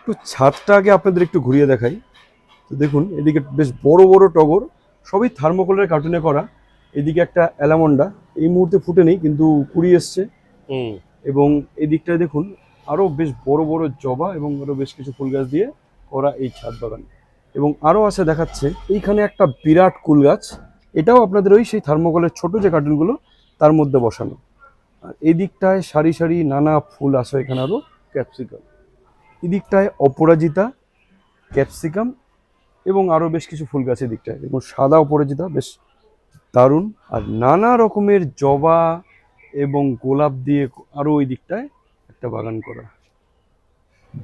একটু ছাদটা আগে আপনাদের একটু ঘুরিয়ে দেখাই। তো দেখুন এদিকে বেশ বড় বড় টগর সবই থার্মোকলের কার্টুনে করা। এদিকে একটা অ্যালামন্ডা এই মুহূর্তে ফুটে নেই কিন্তু কুড়ি এসছে। এবং এদিকটায় দেখুন আরও বেশ বড় বড় জবা এবং আরও বেশ কিছু ফুল গাছ দিয়ে করা এই ছাদ বাগান। এবং আরও আছে দেখাচ্ছে এইখানে একটা বিরাট কুল গাছ। এটাও আপনাদের ওই সেই থার্মোকলের ছোট যে কার্টুনগুলো তার মধ্যে বসানো। আর এই দিকটায় সারি সারি নানা ফুল আছে এখানে আরও ক্যাপসিকাম। এদিকটায় অপরাজিতা, ক্যাপসিকাম এবং আরও বেশ কিছু ফুল গাছ এদিকটায়। এবং সাদা অপরাজিতা বেশ দারুণ। আর নানা রকমের জবা এবং গোলাপ দিয়ে আরও ওই দিকটায় একটা বাগান করা।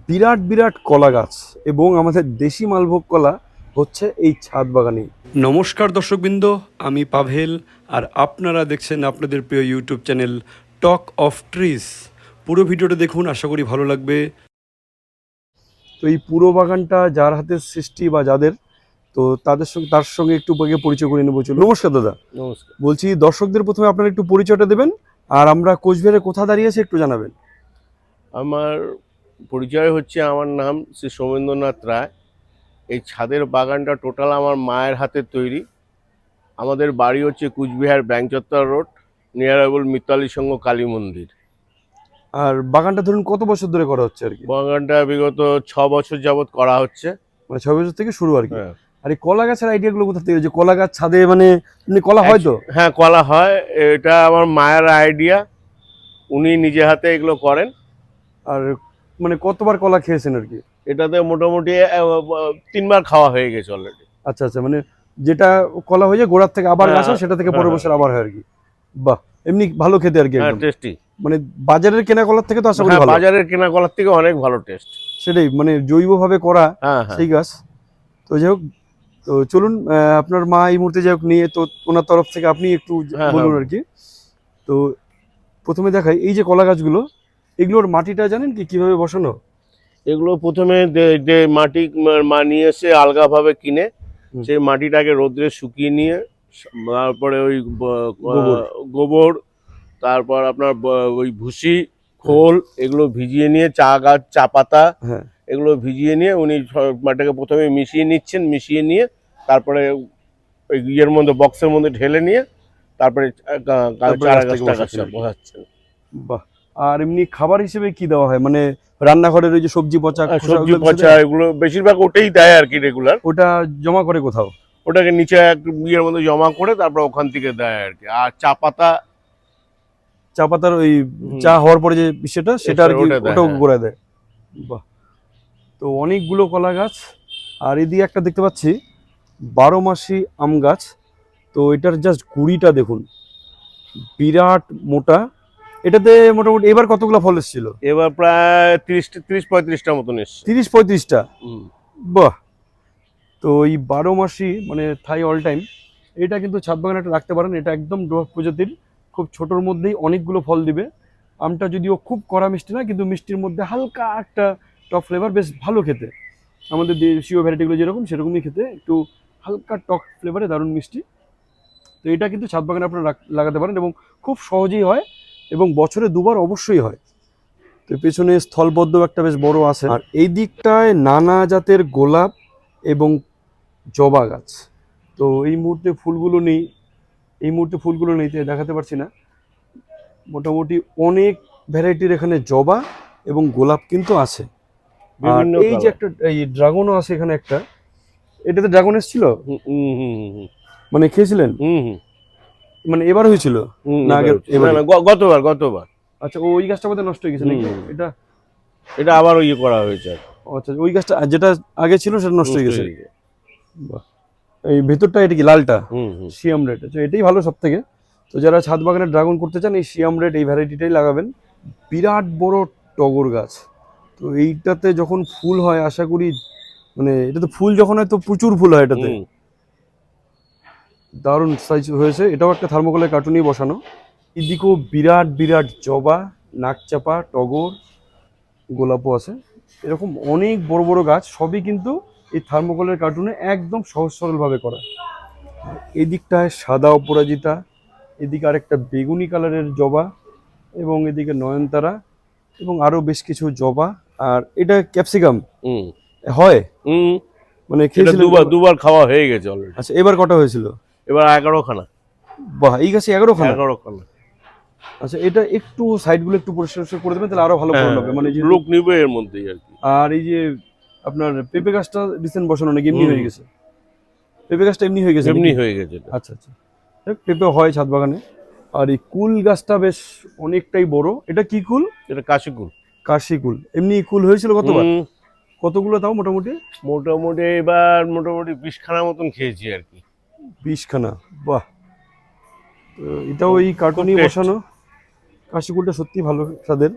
বিরাট বিরাট কলা গাছ এবং আমাদের দেশি মালভোগ কলা হচ্ছে এই ছাদ বাগানে। নমস্কার দর্শকবৃন্দ, আমি পাভেল আর আপনারা দেখছেন আপনাদের প্রিয় YouTube channel talk of trees. পুরো ভিডিওটা দেখুন, আশা করি ভালো লাগবে। তো এই পুরো বাগানটা যার হাতের সৃষ্টি বা যাদের তো তাদের সঙ্গে তার সঙ্গে একটু আগে পরিচয় করে নেব চলুন। নমস্কার দাদা। নমস্কার। বলছি দর্শকদের প্রথমে আপনারা একটু পরিচয়টা দেবেন আর আমরা কোচবিহারে কোথা দাঁড়িয়েছে একটু জানাবেন। আমার পরিচয় হচ্ছে আমার নাম শ্রী সৌমেন্দ্রনাথ রায়। এই ছাদের বাগানটা টোটাল আমার মায়ের হাতে তৈরি। আমাদের বাড়ি হচ্ছে কুচবিহার ব্যাংক চত্বর রোড নিয়ারেবল মিতালি সংঘ কালী মন্দির। আর বাগানটা ধরুন কত বছর ধরে করা হচ্ছে আর কি? বাগানটা বিগত ছ বছর যাবৎ করা হচ্ছে। মানে ছয় বছর থেকে শুরু আর কি। হ্যাঁ। আর এই কলা গাছের আইডিয়াগুলো কোথা থেকে? যে কলা গাছ ছাদে মানে এমনি কলা হয় তো? হ্যাঁ কলা হয়। এটা আমার মায়ের আইডিয়া উনি নিজে হাতে এগুলো করেন। আর মানে কতবার কলা খেয়েছেন আর কি? এটাতে মোটামুটি তিনবার খাওয়া হয়ে গেছে অলরেডি আচ্ছা আচ্ছা মানে যেটা কলা হয়ে যায় গোড়ার থেকে আবার হ্যাঁ, গাছ সেটা থেকে পরের হ্যাঁ, বছর আবার হয় আর কি। বাহ এমনি ভালো খেতে আর কি টেস্টি মানে বাজারের কেনা কলার থেকে তো আশা করি হ্যাঁ ভালো বাজারের কেনা কলার থেকে অনেক ভালো টেস্ট সেটাই মানে জৈবভাবে করা হ্যাঁ হ্যাঁ সেই গাছ তো যাই হোক তো চলুন আপনার মা এই মুহূর্তে যাই হোক নিয়ে তো ওনার তরফ থেকে আপনি একটু বলুন। আর কি তো প্রথমে দেখাই এই যে কলা গাছগুলো এগুলোর মাটিটা জানেন কি কীভাবে বসানো এগুলো প্রথমে যে- মাটি নিয়ে এসে আলগাভাবে কিনে। সেই মাটিটাকে রোদ্রে শুকিয়ে নিয়ে তারপরে ওই গোবর। তারপর আপনার ওই ভুসি খোল এগুলো ভিজিয়ে নিয়ে চা গাছ চা পাতা হ্যাঁ। এগুলো ভিজিয়ে নিয়ে উনি মাটিটাকে প্রথমে মিশিয়ে নিচ্ছেন মিশিয়ে নিয়ে তারপরে ওই ইয়ের মধ্যে বক্সের মধ্যে ঢেলে নিয়ে তারপরে চারা গাছটা। বসাচ্ছেন বাহ। আর এমনি খাবার হিসেবে কি দেওয়া হয়? মানে রান্নাঘরের ওই যে সবজি পচা সবজি পচা এগুলো বেশিরভাগ ওটাই দেয় আর কি রেগুলার ওটা জমা করে কোথাও? ওটাকে নিচে এক ইয়ের মধ্যে জমা করে তারপর ওখান থেকে দেয় আর কি। আর চা পাতা চা পাতার ওই চা হওয়ার পরে যে সেটা সেটা আর কি ওটাও হ্যাঁ। করে দেয়। বাহ। তো অনেকগুলো কলা গাছ আর এদিকে একটা দেখতে পাচ্ছি বারো মাসি আম গাছ। তো এটার জাস্ট গুড়িটা দেখুন বিরাট মোটা। এটাতে মোটামুটি এবার কতগুলো ফল এসেছিল? এবার প্রায় তিরিশ তিরিশ পঁয়ত্রিশটা মতন এসছে। তিরিশ পঁয়ত্রিশটা। বাহ। তো এই বারো মাসি মানে থাই অল টাইম এটা কিন্তু ছাদ বাগানে একটা রাখতে পারেন এটা একদম ডোয়ার্ফ প্রজাতির। খুব ছোটোর মধ্যেই অনেকগুলো ফল দিবে। আমটা যদিও খুব কড়া মিষ্টি না, কিন্তু মিষ্টির মধ্যে হালকা একটা টক ফ্লেভার বেশ ভালো খেতে। আমাদের দেশীয় ভ্যারাইটিগুলো যেরকম, সেরকমই খেতে। একটু হালকা টক ফ্লেভারে দারুণ মিষ্টি। তো এটা কিন্তু ছাদ বাগানে আপনারা লাগাতে পারেন এবং খুব সহজেই হয় এবং বছরে দুবার অবশ্যই হয়। তো পেছনে স্থলবদ্ধ একটা বেশ বড় আছে। আর এই দিকটায় নানা জাতের গোলাপ এবং জবা গাছ। তো এই মুহূর্তে ফুলগুলো নেই। এই মুহূর্তে ফুলগুলো নেই দেখাতে পারছি না। মোটামুটি অনেক ভ্যারাইটির এখানে জবা এবং গোলাপ কিন্তু আছে। আর এই যে একটা এই ড্রাগনও আছে এখানে একটা। এটাতে ড্রাগন এসেছিল? মানে খেয়েছিলেন? মানে এবার হয়েছিল? না, গতবার গতবার। আচ্ছা ওই গাছটা বোধহয় নষ্ট হয়ে গেছে নাকি? এটা এটা আবার ইয়ে করা হয়েছে। আচ্ছা ওই গাছটা যেটা আগে ছিল সেটা নষ্ট হয়ে গেছে। বাহ। এই ভেতরটা এটা কি লালটা? হুম, হুম। Siam red. আচ্ছা এটাই ভালো সব থেকে তো যারা ছাদ বাগানে ড্রাগন করতে চান এই সিয়াম রেড এই ভ্যারাইটিটাই লাগাবেন। বিরাট বড় টগর গাছ। তো এইটাতে যখন ফুল হয় আশা করি মানে এটাতে ফুল যখন হয় তো প্রচুর ফুল হয় এটাতে। দারুণ সাইজ হয়েছে। এটাও একটা থার্মোকলের কার্টুনই বসানো। এদিকেও বিরাট বিরাট জবা নাকচাপা টগর গোলাপও আছে। এরকম অনেক বড় বড় গাছ। সবই কিন্তু এই থার্মোকলের কার্টুনে একদম সহজ সরলভাবে করা। এদিকটায় সাদা অপরাজিতা এদিকে আরেকটা বেগুনি কালারের জবা এবং এদিকে নয়নতারা এবং আরও বেশ কিছু জবা আর এটা ক্যাপসিকাম হয়? মানে দুবার দুবার খাওয়া হয়ে গেছে অলরেডি আচ্ছা এবার কটা হয়েছিল? এবার এগারো খানা বাহ এই গাছে এগারো খানা এগারো খানা আচ্ছা এটা একটু সাইডগুলো একটু পরিষ্কার করে দেবেন তাহলে আরও ভালো ফলন হবে। মানে লোক নিবে এর মধ্যেই আর কি। আর এই যে আপনার পেঁপে গাছটা রিসেন্ট বসানো নাকি এমনি হয়ে গেছে? পেঁপে গাছটা এমনি হয়ে গেছে এমনি হয়ে গেছে আচ্ছা আচ্ছা। পেঁপে হয় ছাদ বাগানে। আর এই কুল গাছটা বেশ অনেকটাই বড়। এটা কি কুল? এটা কাশি কুল। কাশি কুল। এমনি কুল হয়েছিল কতবার? কতগুলো তাও মোটামুটি? মোটামুটি এবার মোটামুটি বিশ খানা মতন খেয়েছি আর কি। বিশখানা। বাহ। এটাও এই কার্টুনই। বসানো। কাশিকুলটা সত্যি ভালো স্বাদের।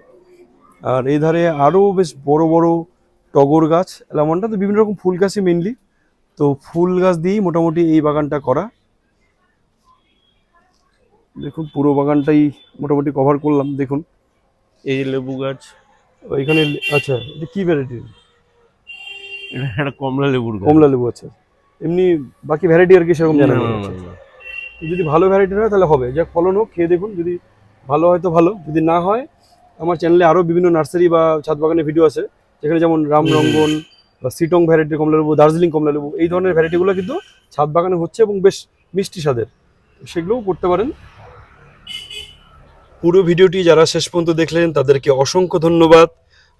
আর এই ধারে আরও বেশ বড় বড় টগর গাছ এলামনটা তো বিভিন্ন রকম ফুল গাছই মেনলি তো ফুল গাছ দিয়েই মোটামুটি এই বাগানটা করা। দেখুন পুরো বাগানটাই মোটামুটি কভার করলাম দেখুন। এই যে লেবু গাছ। ওইখানে আচ্ছা এটা কী ভ্যারাইটির এটা একটা কমলা লেবুর কমলা লেবু আছে এমনি বাকি ভ্যারাইটি আর কি সেরকম জানা আচ্ছা। যদি ভালো ভ্যারাইটি হয় তাহলে হবে। যা ফলন হোক খেয়ে দেখুন। যদি ভালো হয় তো ভালো। যদি না হয় আমার চ্যানেলে আরও বিভিন্ন নার্সারি বা ছাদ বাগানের ভিডিও আছে। যেখানে যেমন রামরঙ্গন বা সিটং ভ্যারাইটির কমলা লেবু দার্জিলিং কমলা লেবু এই ধরনের ভ্যারাইটিগুলো কিন্তু ছাদ বাগানে হচ্ছে এবং বেশ মিষ্টি স্বাদের। সেগুলোও করতে পারেন। পুরো ভিডিওটি যারা শেষ পর্যন্ত দেখলেন তাদেরকে অসংখ্য ধন্যবাদ।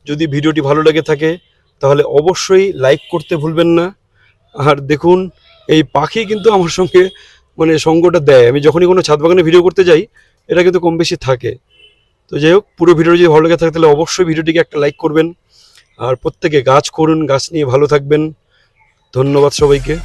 যদি ভিডিওটি ভালো লেগে থাকে তাহলে অবশ্যই লাইক করতে ভুলবেন না। আর দেখুন এই পাখি কিন্তু আমার সঙ্গে মানে সঙ্গটা দেয়। আমি যখনই কোনো ছাদ বাগানে ভিডিও করতে যাই এটা কিন্তু কম বেশি থাকে। তো যাই হোক পুরো ভিডিও যদি ভালো লেগে থাকে তাহলে অবশ্যই ভিডিওটিকে একটা লাইক করবেন। আর প্রত্যেকে গাছ করুন গাছ নিয়ে ভালো থাকবেন। ধন্যবাদ সবাইকে।